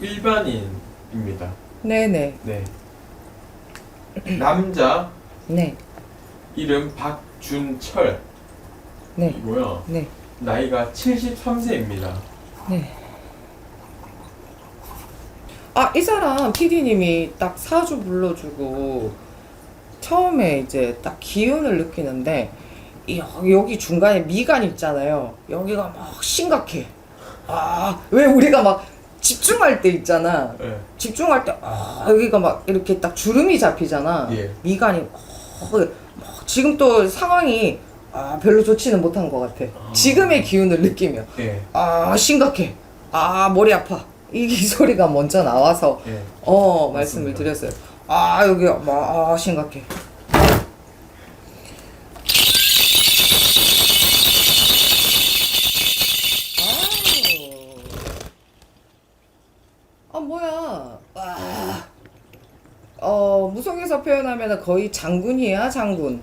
일반인입니다. 네네. 네. 남자 네. 이름 박준철 네. 이고요. 네. 나이가 73세입니다. 네. 아, 이 사람 PD님이 딱 사주 불러주고 처음에 이제 딱 기운을 느끼는데 이- 여기 중간에 미간 있잖아요. 여기가 막 심각해. 아, 왜 우리가 막 집중할 때 있잖아. 네. 집중할 때 아, 여기가 막 이렇게 딱 주름이 잡히잖아. 예. 미간이 어, 막 지금 또 상황이 아, 별로 좋지는 못한 것 같아. 지금의 기운을 느끼면 예. 아 심각해. 아 머리 아파. 이, 이 소리가 먼저 나와서 예. 어 말씀을 맞습니다. 드렸어요. 아 여기가 막 아, 심각해. 아우. 아 뭐야? 아. 어 무속에서 표현하면 거의 장군이야 장군.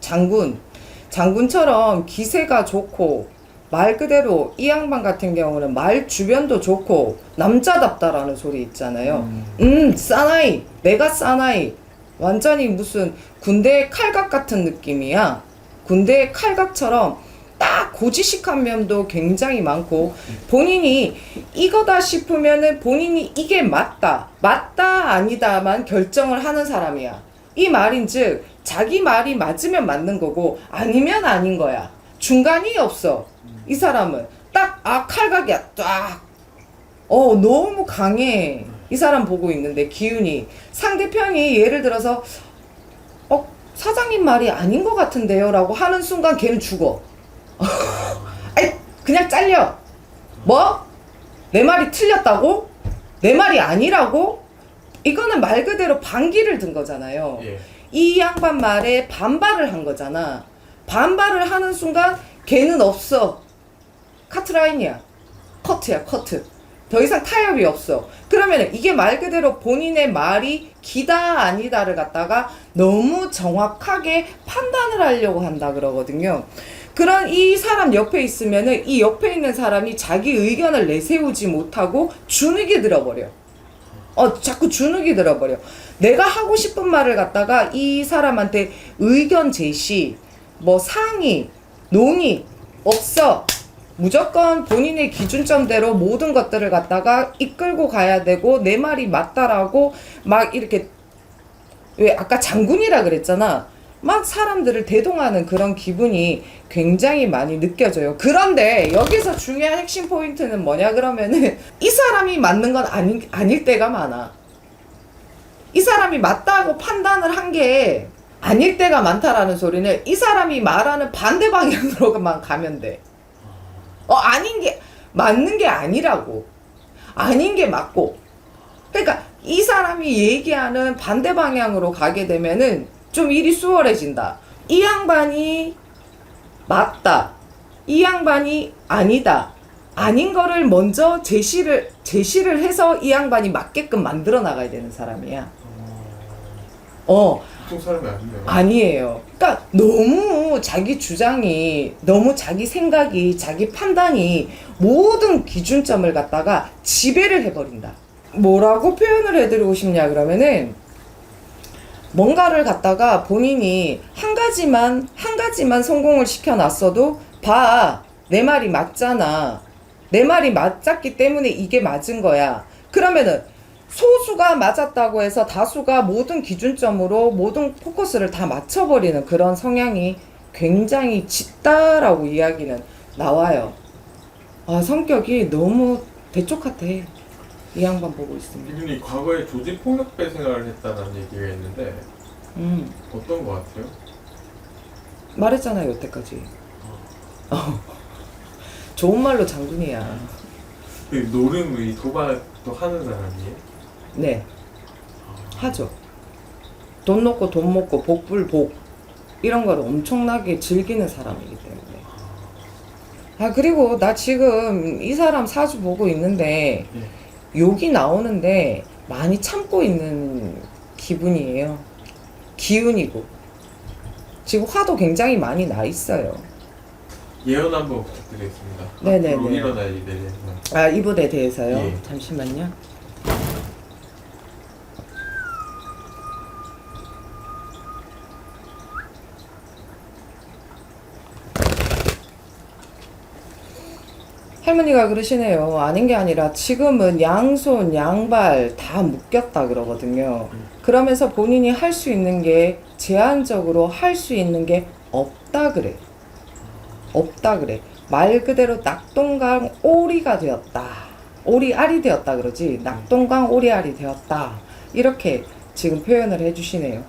장군. 장군처럼 기세가 좋고 말 그대로 이 양반 같은 경우는 말 주변도 좋고 남자답다라는 소리 있잖아요. 음. 음, 사나이. 내가 사나이. 완전히 무슨 군대의 칼각 같은 느낌이야. 군대의 칼각처럼 딱 고지식한 면도 굉장히 많고 본인이 이거다 싶으면은 본인이 이게 맞다. 맞다 아니다만 결정을 하는 사람이야. 이 말인즉 자기 말이 맞으면 맞는 거고 아니면 아닌 거야. 중간이 없어. 이 사람은 딱 아 칼각이야. 딱 어, 너무 강해. 이 사람 보고 있는데, 기운이. 상대편이 예를 들어서, 어, 사장님 말이 아닌 것 같은데요? 라고 하는 순간 걔는 죽어. 아이, 그냥 잘려. 뭐? 내 말이 틀렸다고? 내 말이 아니라고? 이거는 말 그대로 반기를 든 거잖아요. 예. 이 양반 말에 반발을 한 거잖아. 반발을 하는 순간 걔는 없어. 카트라인이야. 커트야, 커트. 더 이상 타협이 없어. 그러면 이게 말 그대로 본인의 말이 기다 아니다를 갖다가 너무 정확하게 판단을 하려고 한다 그러거든요. 그런 이 사람 옆에 있으면은 이 옆에 있는 사람이 자기 의견을 내세우지 못하고 주눅이 들어버려. 어, 자꾸 주눅이 들어버려. 내가 하고 싶은 말을 갖다가 이 사람한테 의견 제시, 뭐 상의, 논의 없어. 무조건 본인의 기준점대로 모든 것들을 갖다가 이끌고 가야 되고 내 말이 맞다라고 막 이렇게 왜 아까 장군이라 그랬잖아. 막 사람들을 대동하는 그런 기분이 굉장히 많이 느껴져요. 그런데 여기서 중요한 핵심 포인트는 뭐냐 그러면은 이 사람이 맞는 건 아니, 아닐 때가 많아. 이 사람이 맞다고 판단을 한 게 아닐 때가 많다라는 소리는 이 사람이 말하는 반대 방향으로만 가면 돼. 어, 아닌 게, 맞는 게 아니라고. 아닌 게 맞고. 그러니까 이 사람이 얘기하는 반대 방향으로 가게 되면은 좀 일이 수월해진다. 이 양반이 맞다. 이 양반이 아니다. 아닌 거를 먼저 제시를, 제시를 해서 이 양반이 맞게끔 만들어 나가야 되는 사람이야. 어, 보통 사람이 아니네요. 아니에요. 그러니까 너무 자기 주장이, 너무 자기 생각이, 자기 판단이 모든 기준점을 갖다가 지배를 해버린다. 뭐라고 표현을 해드리고 싶냐 그러면은 뭔가를 갖다가 본인이 한 가지만, 한 가지만 성공을 시켜 놨어도 봐. 내 말이 맞잖아. 내 말이 맞았기 때문에 이게 맞은 거야. 그러면은 소수가 맞았다고 해서 다수가 모든 기준점으로 모든 포커스를 다 맞춰버리는 그런 성향이 굉장히 짙다라고 이야기는 나와요. 아, 성격이 너무 대쪽 같아. 이 양반 보고 있으면. 이분이 과거에 조직 폭력 배 생활을 했다는 얘기가 있는데 음, 어떤 것 같아요? 말했잖아요, 여태까지. 어. 좋은 말로 장군이야. 그 노름, 이 도박도 하는 사람이에요? 네. 하죠. 돈 놓고 돈 먹고 복불 복 이런 걸 엄청나게 즐기는 사람이기 때문에. 아 그리고 나 지금 이 사람 사주 보고 있는데 예. 욕이 나오는데 많이 참고 있는 기분이에요. 기운이고 지금 화도 굉장히 많이 나 있어요. 예언 한번 부탁드리겠습니다. 네네네. 앞으로 일어날 일에 대해서. 아 이분에 대해서요. 예. 잠시만요. 할머니가 그러시네요. 아닌 게 아니라 지금은 양손, 양발 다 묶였다 그러거든요. 그러면서 본인이 할 수 있는 게 제한적으로 할 수 있는 게 없다 그래. 없다 그래. 말 그대로 낙동강 오리가 되었다. 오리알이 되었다 그러지. 낙동강 오리알이 되었다. 이렇게 지금 표현을 해주시네요.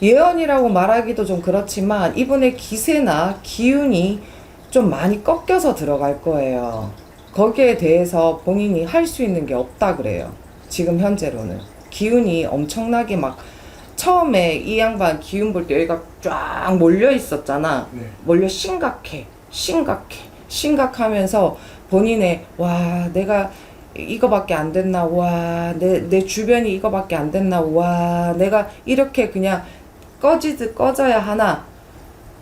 예언이라고 말하기도 좀 그렇지만 이분의 기세나 기운이 좀 많이 꺾여서 들어갈 거예요. 거기에 대해서 본인이 할 수 있는 게 없다 그래요. 지금 현재로는. 기운이 엄청나게 막 처음에 이 양반 기운 볼 때 여기가 쫙 몰려 있었잖아. 네. 몰려 심각해, 심각해, 심각하면서 본인의 와 내가 이거밖에 안 됐나 와 내 내 주변이 이거밖에 안 됐나 와 내가 이렇게 그냥 꺼지듯 꺼져야 하나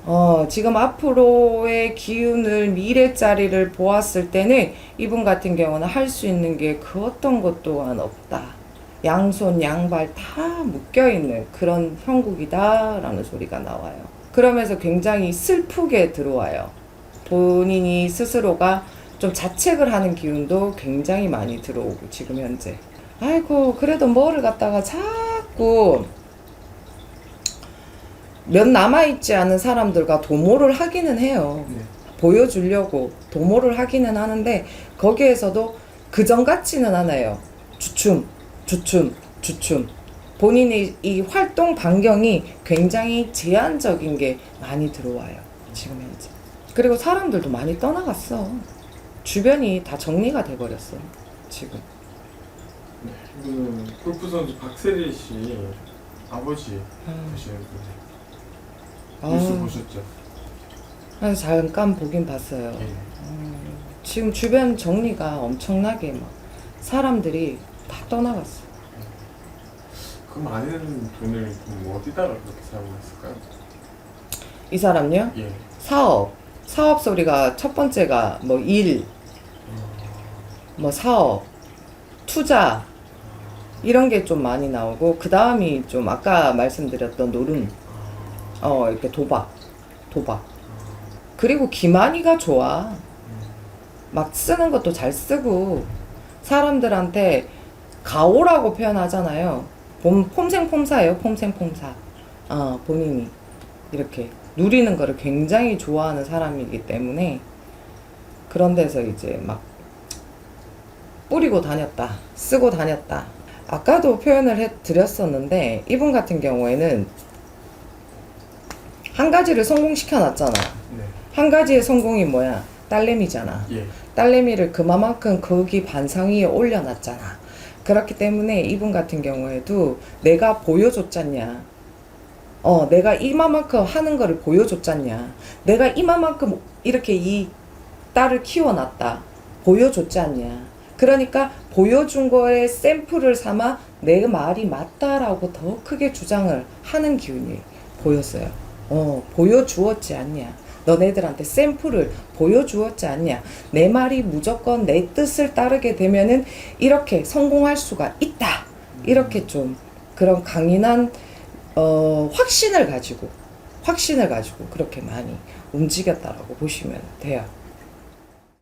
어 지금 앞으로의 기운을 미래짜리를 보았을 때는 이분 같은 경우는 할 수 있는 게 그 어떤 것 또한 없다. 양손 양발 다 묶여 있는 그런 형국이다라는 소리가 나와요. 그러면서 굉장히 슬프게 들어와요. 본인이 스스로가 좀 자책을 하는 기운도 굉장히 많이 들어오고 지금 현재. 아이고 그래도 뭐를 갖다가 자꾸 몇 남아있지 않은 사람들과 도모를 하기는 해요. 네. 보여주려고 도모를 하기는 하는데 거기에서도 그전 같지는 않아요. 주춤, 주춤, 주춤. 본인의 이 활동 반경이 굉장히 제한적인 게 많이 들어와요. 지금 현재. 그리고 사람들도 많이 떠나갔어. 주변이 다 정리가 돼버렸어. 지금. 네. 이분은 골프 선수 박세리 씨 아버지 아, 되시는 분이 뉴스 아, 보셨죠? 아, 잠깐 보긴 봤어요. 예. 지금 주변 정리가 엄청나게 막 사람들이 다 떠나갔어. 그 많은 돈을 좀 어디다가 그렇게 사용했을까요? 이 사람요? 예. 사업. 사업 소리가 첫 번째가 뭐 일, 뭐 사업, 투자 이런 게 좀 많이 나오고 그 다음이 좀 아까 말씀드렸던 노름, 어 이렇게 도박, 도박. 그리고 기만이가 좋아. 막 쓰는 것도 잘 쓰고 사람들한테 가오라고 표현하잖아요. 봄 폼생폼사예요. 폼생폼사. 어, 본인이 이렇게 누리는 거를 굉장히 좋아하는 사람이기 때문에 그런 데서 이제 막 뿌리고 다녔다. 쓰고 다녔다. 아까도 표현을 해 드렸었는데 이분 같은 경우에는 한 가지를 성공시켜 놨잖아. 네. 한 가지의 성공이 뭐야? 딸내미잖아. 예. 딸내미를 그만큼 거기 반상 위에 올려놨잖아. 그렇기 때문에 이분 같은 경우에도 내가 보여줬잖냐. 어, 내가 이만큼 하는 거를 보여줬잖냐. 내가 이만큼 이렇게 이 딸을 키워놨다. 보여줬지 않냐. 그러니까 보여준 거에 샘플을 삼아 내 말이 맞다라고 더 크게 주장을 하는 기운이 보였어요. 어, 보여주었지 않냐. 너네들한테 샘플을 보여주었지 않냐. 내 말이 무조건 내 뜻을 따르게 되면은 이렇게 성공할 수가 있다. 이렇게 좀 그런 강인한 어, 확신을 가지고 확신을 가지고 그렇게 많이 움직였다라고 보시면 돼요.